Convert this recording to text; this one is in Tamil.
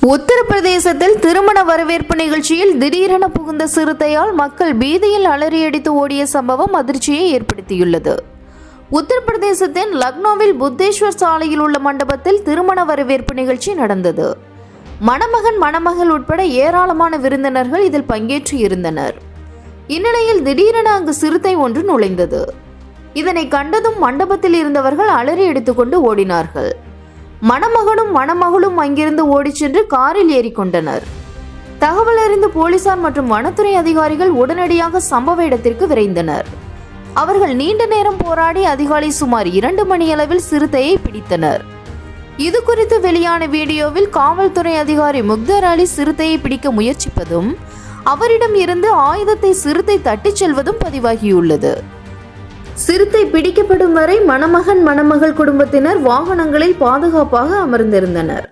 உத்தரப்பிரதேசத்தில் திருமண வரவேற்பு நிகழ்ச்சியில் திடீரென புகுந்த சிறுத்தையால் மக்கள் பீதியில் அலறியடித்து ஓடிய சம்பவம் அதிர்ச்சியை ஏற்படுத்தியுள்ளது. உத்தரப்பிரதேசத்தின் லக்னோவில் புத்தேஸ்வர் சாலையில் உள்ள மண்டபத்தில் திருமண வரவேற்பு நிகழ்ச்சி நடந்தது. மணமகன் மணமகள் உட்பட ஏராளமான விருந்தினர்கள் இதில் பங்கேற்று இருந்தனர். இந்நிலையில் திடீரென அங்கு சிறுத்தை ஒன்று நுழைந்தது. இதனை கண்டதும் மண்டபத்தில் இருந்தவர்கள் அலறி எடுத்துக்கொண்டு ஓடினார்கள். மணமகனும் மணமகளும் அங்கிருந்து ஓடிச் சென்று காரில் ஏறிக்கொண்டனர் தகவல் அறிந்த போலீசார் மற்றும் வனத்துறை அதிகாரிகள் உடனடியாக சம்பவ இடத்திற்கு விரைந்தனர். அவர்கள் நீண்ட நேரம் போராடி அதிகாலை சுமார் இரண்டு மணியளவில் சிறுத்தையை பிடித்தனர். இது குறித்து வெளியான வீடியோவில் காவல்துறை அதிகாரி முக்தர் அலி சிறுத்தையை பிடிக்க முயற்சிப்பதும் அவரிடம் இருந்து ஆயுதத்தை சிறுத்தை தட்டிச் செல்வதும் பதிவாகியுள்ளது. சிறுத்தை பிடிக்கப்படும் வரை மணமகன் மணமகள் குடும்பத்தினர் வாகனங்களில் பாதுகாப்பாக அமர்ந்திருந்தனர்.